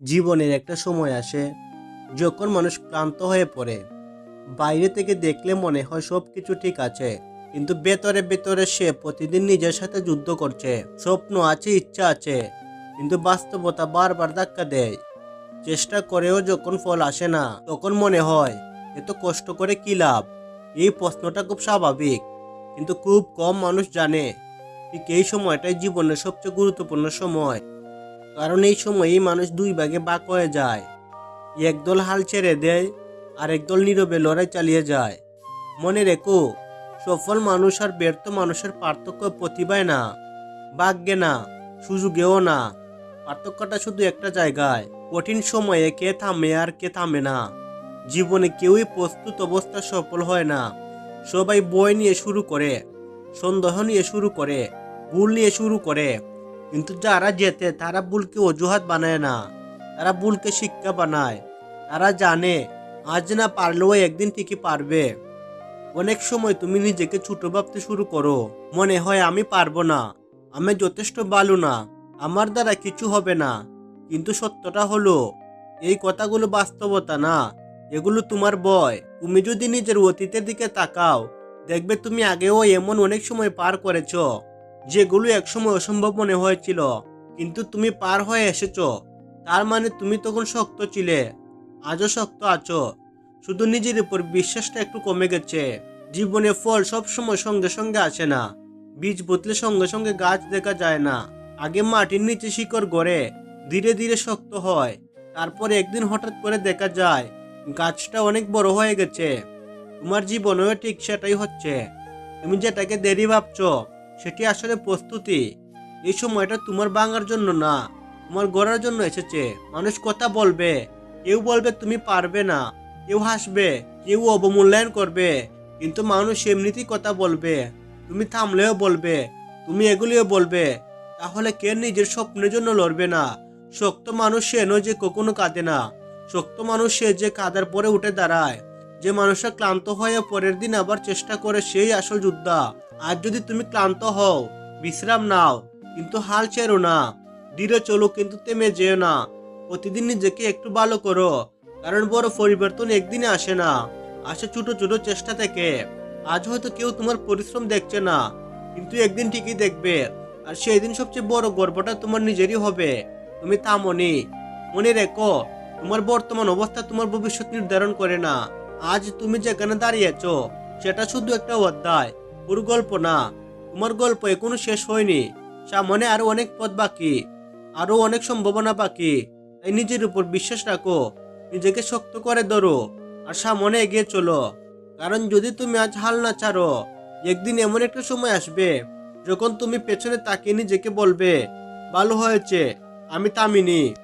জীবনের একটা সময় আসে যখন মানুষ ক্লান্ত হয়ে পড়ে। বাইরে থেকে দেখলে মনে হয় সব কিছু ঠিক আছে, কিন্তু ভেতরে ভেতরে সে প্রতিদিন নিজের সাথে যুদ্ধ করছে। স্বপ্ন আছে, ইচ্ছা আছে, কিন্তু বাস্তবতা বারবার ধাক্কা দেয়। চেষ্টা করেও যখন ফল আসে না, তখন মনে হয়, এত কষ্ট করে কি লাভ? এই প্রশ্নটা খুব স্বাভাবিক, কিন্তু খুব কম মানুষ জানে। ঠিক এই সময়টাই জীবনের সবচেয়ে গুরুত্বপূর্ণ সময়। কারণ এই সময়ই মানুষ দুই ভাগে বাক হয়ে যায়। একদল হাল ছেড়ে দেয় আর একদল নীরবে লড়াই চালিয়ে যায়। মনে রেখো, সফল মানুষ আর ব্যর্থ মানুষের পার্থক্য প্রতিভায় না, ভাগ্যে না, সুযোগেও না। পার্থক্যটা শুধু একটা জায়গায়, কঠিন সময়ে কে থামে আর কে থামে না। জীবনে কেউই প্রস্তুত অবস্থা সফল হয় না। সবাই বই নিয়ে শুরু করে, সন্দেহ নিয়ে শুরু করে, ভুল নিয়ে শুরু করে। কিন্তু যারা জেতে, তারা ভুলকে অজুহাত বানায় না। তারা ভুলকে শিক্ষা বানায়। তারা জানে, আজ না পারলেও একদিন ঠিকই পারবে। অনেক সময় তুমি নিজেকে ছোট ভাবতে শুরু করো। মনে হয়, আমি পারব না। আমি যথেষ্ট ভালো না। আমার দ্বারা কিছু হবে না। কিন্তু সত্যটা হলো, এই কথাগুলো বাস্তবতা না। এগুলো তোমার বয় তুমি যদি নিজের অতীতের দিকে তাকাও, দেখবে তুমি আগেও এমন অনেক সময় পার করেছ। যেগুলো একসময় অসম্ভব মনে হয়েছিল, কিন্তু তুমি পার হয়ে এসেছ। তার মানে তুমি তখন শক্ত ছিলে, আজও শক্ত আছো। শুধু নিজের উপর বিশ্বাসটা একটু কমে গেছে। জীবনে ফল সব সময় সঙ্গে সঙ্গে আসে না। বীজ পুতলে সঙ্গে সঙ্গে গাছ দেখা যায় না। আগে মাটির নিচে শিকড় গড়ে, ধীরে ধীরে শক্ত হয়। তারপরে একদিন হঠাৎ করে দেখা যায়, গাছটা অনেক বড় হয়ে গেছে। তোমার জীবনেও ঠিক সেটাই হচ্ছে। তুমি যেটাকে দেরি ভাবছ সেটি আসলে প্রস্তুতি। এই সময়টা তোমার ভাঙার জন্য না, তোমার গড়ার জন্য এসেছে। মানুষ কথা বলবে, কেউ বলবে তুমি পারবে না, কেউ হাসবে, কেউ অবমূল্যায়ন করবে, কিন্তু মানুষ এমনিতেই কথা বলবে। তুমি থামলেও বলবে, তুমি এগুলিও বলবে, তাহলে কে নিজের স্বপ্নের জন্য লড়বে না? শক্ত মানুষ সে নয় যে কখনো কাঁদে না। শক্ত মানুষ সে যে কাদার পরে উঠে দাঁড়ায়। যে মানুষটা ক্লান্ত হয়ে পরের দিন আবার চেষ্টা করে সেই আসল যোদ্ধা। আজ যদি তুমি ক্লান্ত হও, বিশ্রাম নাও, কিন্তু হাল ছেড়ো না। ধীরে চলো, কিন্তু থেমে যেও না। প্রতিদিন নিজেকে একটু ভালো করো, কারণ বড় পরিবর্তন একদিনে আসে না। আসে ছোট ছোট চেষ্টা থেকে। আজ হয়তো কেউ তোমার পরিশ্রম দেখছে না, কিন্তু একদিন ঠিকই দেখবে। আর সেই দিন সবচেয়ে বড় গর্বটা তোমার নিজেরই হবে। তুমি থামনি মনে রেখো, তোমার বর্তমান অবস্থা তোমার ভবিষ্যৎ নির্ধারণ করে না। আজ তুমি যেখানে দাঁড়িয়েছো সেটা শুধু একটা অধ্যায় পুরো গল্প না। তোমার গল্প এখনও শেষ হয়নি সামনে আরও অনেক পথ বাকি, আরও অনেক সম্ভাবনা বাকি। তাই নিজের উপর বিশ্বাস রাখো, নিজেকে শক্ত করে ধরো, আর সামনে এগিয়ে চলো। কারণ যদি তুমি আজ হাল না ছাড়ো, একদিন এমন একটা সময় আসবে, যখন তুমি পেছনে তাকিয়ে নিজেকে বলবে, ভালো হয়েছে, আমি থামিনি।